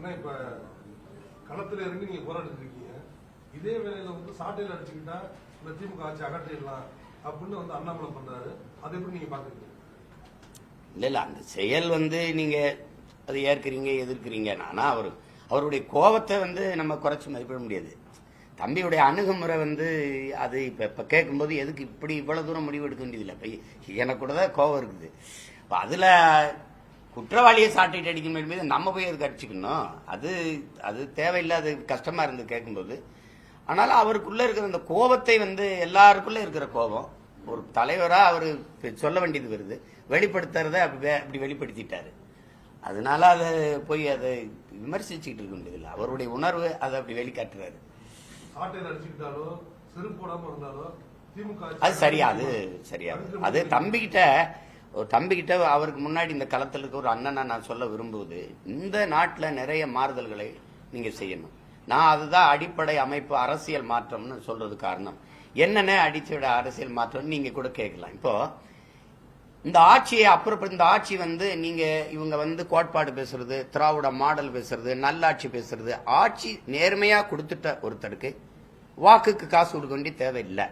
ஆனா இப்ப களத்துல இறங்கி நீங்க போராடிட்டு இருக்கீங்க. இதே வேலையில வந்து சாட்டையில அடிச்சுக்கிட்டா இந்த திமுக ஆட்சி அகற்றிடலாம் அப்படின்னு வந்து அண்ணாமலை பண்றாரு. அதை எப்படி நீங்க பாக்குறீங்க? இல்ல இல்ல அந்த செயல் வந்து நீங்க அதை ஏற்கிறீங்க எதிர்க்கிறீங்க. ஆனா அவர் அவருடைய கோபத்தை வந்து நம்ம குறைச்சி மதிப்பிட முடியாது. தம்பியுடைய அணுகுமுறை வந்து அது இப்போ இப்போ கேட்கும்போது எதுக்கு இப்படி இவ்வளோ தூரம் முடிவு எடுக்க வேண்டியதில்லை? இப்போ எனக்கு கூட தான் கோபம் இருக்குது. இப்போ அதில் குற்றவாளியை சாட்டிட்டு அடிக்கும் மீது நம்ம போய் அதுக்கு அடிச்சுக்கணும்? அது அது தேவையில்லாத கஷ்டமா இருந்து கேட்கும்போது. ஆனாலும் அவருக்குள்ள இருக்கிற அந்த கோபத்தை வந்து எல்லாருக்குள்ள இருக்கிற கோபம். ஒரு தலைவரா அவர் சொல்ல வேண்டியது வருது. வெளிப்படுத்துறத அப்படி அப்படி வெளிப்படுத்திட்டாரு. அதனால அதை போய் அதை விமர்சிச்சுக்கிட்டு இருக்க முடியதில்லை அவருடைய உணர்வு அதை அப்படி வெளிக்காட்டுறாரு. அது சரியா அது சரியா. அது தம்பிக்கிட்ட ஒரு தம்பிக்கிட்ட அவருக்கு முன்னாடி இந்த களத்தில் இருக்க ஒரு அண்ணனை நான் சொல்ல விரும்புவது இந்த நாட்டில் நிறைய மாறுதல்களை நீங்கள் செய்யணும். நான் அதுதான் அடிப்படை அமைப்பு அரசியல் மாற்றம்னு சொல்றது காரணம். என்னென்ன அடிச்சோட அரசியல் மாற்றம் நீங்கள் கூட கேட்கலாம். இப்போ இந்த ஆட்சியை அப்புறம் இந்த ஆட்சி வந்து நீங்க இவங்க வந்து கோட்பாடு பேசுறது திராவிட மாடல் பேசுறது நல்லாட்சி பேசுறது ஆட்சி நேர்மையா கொடுத்துட்ட ஒருத்தருக்கு வாக்குக்கு காசு கொடுக்க வேண்டிய தேவையில்லை.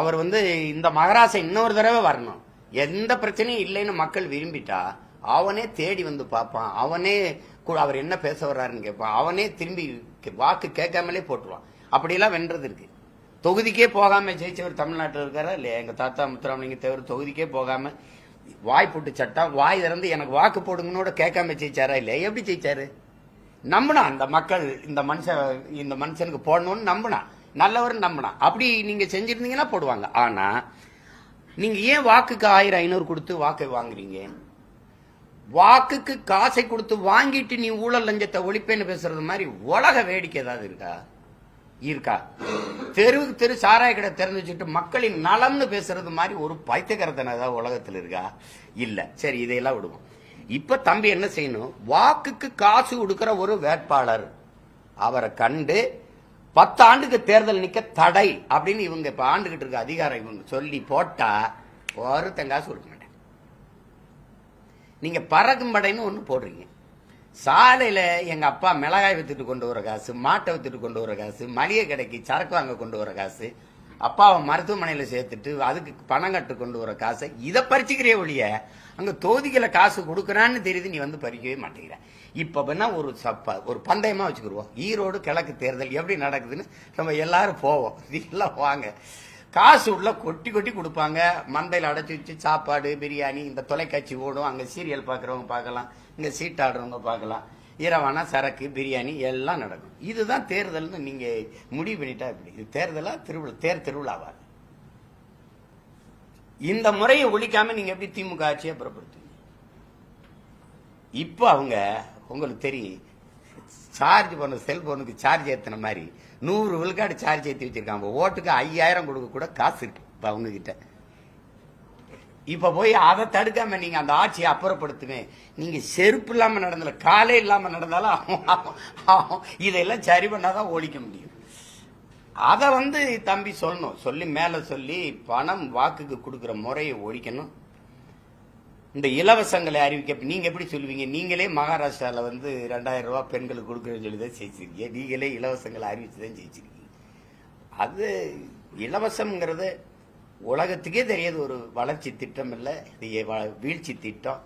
அவர் வந்து இந்த மகராசை இன்னொரு தடவை வரணும். எந்த பிரச்சனையும் இல்லைன்னு மக்கள் விரும்பிட்டா அவனே தேடி வந்து பார்ப்பான். அவனே அவர் என்ன பேச வர்றாருன்னு கேட்பான். அவனே திரும்பி கே- வாக்கு கேட்காமலே போட்டுருவான். அப்படியெல்லாம் வென்றது இருக்கு. தொகுதிக்கே போகாம ஜெயிச்சவர் தமிழ்நாட்டில் இருக்காரா இல்லையா? எங்க தாத்தா முத்துராமலிங்க தேவர் தொகுதிக்கே போகாம வாய் போட்டு சட்டம் வாய் திறந்து எனக்கு வாக்கு போடுங்கன்னு கேட்காம ஜெயிச்சாரா இல்லையா? எப்படி ஜெயிச்சாரு? நம்பினா அந்த மக்கள் இந்த மனுஷன் இந்த மனுஷனுக்கு போடணும்னு நம்பினா நல்லவர் நம்பினா. அப்படி நீங்க செஞ்சிருந்தீங்கன்னா போடுவாங்க. ஆனா நீங்க ஏன் வாக்குக்கு ஆயிரம் ஐநூறு கொடுத்து வாக்கை வாங்குறீங்க? வாக்குக்கு காசை கொடுத்து வாங்கிட்டு நீ ஊழல் லஞ்சத்தை ஒழிப்பேன்னு பேசுறது மாதிரி உலக வேடிக்கை ஏதாவது இருக்கா? இருக்கா. தெருவுக்கு தெரு சாராய கடை திறந்து வச்சுட்டு மக்களின் நலம்னு பேசுறது மாதிரி ஒரு பைத்தியகரத்தனை ஏதாவது உலகத்தில் இருக்கா? இல்ல. சரி இதையெல்லாம் விடுவோம். இப்ப தம்பி என்ன செய்யணும்? வாக்குக்கு காசு கொடுக்கிற ஒரு வேட்பாளர். அவரை கண்டு பத்து ஆண்டுக்கு தேர்தல் நிக்க தடை அப்படின்னு இவங்க இப்ப ஆண்டுகிட்டு இருக்க அதிகாரம் இவங்க சொல்லி போட்டா ஒருத்தன் காசு கொடுக்க மாட்டேன். நீங்க பறக்கும் படைன்னு ஒண்ணு போடுறீங்க. சாலையில எங்க அப்பா மிளகாய் வித்துட்டு கொண்டு வர காசு மாட்டை வித்துட்டு கொண்டு வர காசு மளிகை கடைக்கு சரக்கு வாங்க கொண்டு வர காசு அப்பாவை மருத்துவமனையில் சேர்த்துட்டு அதுக்கு பணம் கட்டு கொண்டு வர காசை இதை பறிச்சுக்கிறே ஒழிய அங்க தொகுதிகளை காசு கொடுக்கறான்னு தெரியுது நீ வந்து பறிக்கவே மாட்டேங்கிற. இப்ப வேணா ஒரு சப்ப ஒரு பந்தயமா வச்சுக்கிருவோம். ஈரோடு கிழக்கு தேர்தல் எப்படி நடக்குதுன்னு நம்ம எல்லாரும் போவோம். எல்லாம் வாங்க. காசு உள்ள கொட்டி கொட்டி கொடுப்பாங்க. மந்தையில் அடைச்சி வச்சு சாப்பாடு பிரியாணி இந்த தொலைக்காட்சி ஓடும். அங்க சீரியல் பார்க்குறவங்க பார்க்கலாம். இங்க சீட்டாடுறவங்க பார்க்கலாம். இரவானா சரக்கு பிரியாணி எல்லாம் நடக்கும். இதுதான் தேர்தல்னு நீங்க முடிவு பண்ணிட்டா இப்படி இது தேர்தலா திருவிழா தேர் திருவிழாவா இந்த முறையை ஒழிக்காம நீங்க எப்படி திமுக ஆட்சியை புறப்படுத்துவீங்க? இப்போ அவங்க உங்களுக்கு தெரியும் சார்ஜ் பண்ண செல்போனுக்கு சார்ஜ் ஏத்தின மாதிரி நூறு விழுக்காடு சார்ஜ் ஏற்றி வச்சிருக்காங்க. ஓட்டுக்கு ஐயாயிரம் கொடுக்க கூட காசு இருக்கு இப்போ அவங்க கிட்ட. இப்ப போய் அதை தடுக்காம நீங்க அந்த ஆட்சியை அப்புறப்படுத்துவேன் நீங்க செருப்பு இல்லாம நடந்தல காலே இல்லாம நடந்தாலும் இதெல்லாம் சரி பண்ணாதான் ஒழிக்க முடியும். அதை வந்து தம்பி சொல்லணும். சொல்லி மேல சொல்லி பணம் வாக்குக்கு கொடுக்குற முறையை ஒழிக்கணும். இந்த இலவசங்களை அறிவிக்க நீங்க எப்படி சொல்லுவீங்க? நீங்களே மகாராஷ்டிரால வந்து ரெண்டாயிரம் ரூபாய் பெண்களுக்கு கொடுக்குறேன்னு சொல்லி தான் ஜெயிச்சிருக்கீங்க. நீங்களே இலவசங்களை அறிவிச்சு தான் ஜெயிச்சிருக்கீங்க. அது இலவசம்ங்கிறது உலகத்துக்கே தெரியாது ஒரு வளர்ச்சி திட்டம் இல்லை இது வ- வீழ்ச்சி திட்டம்.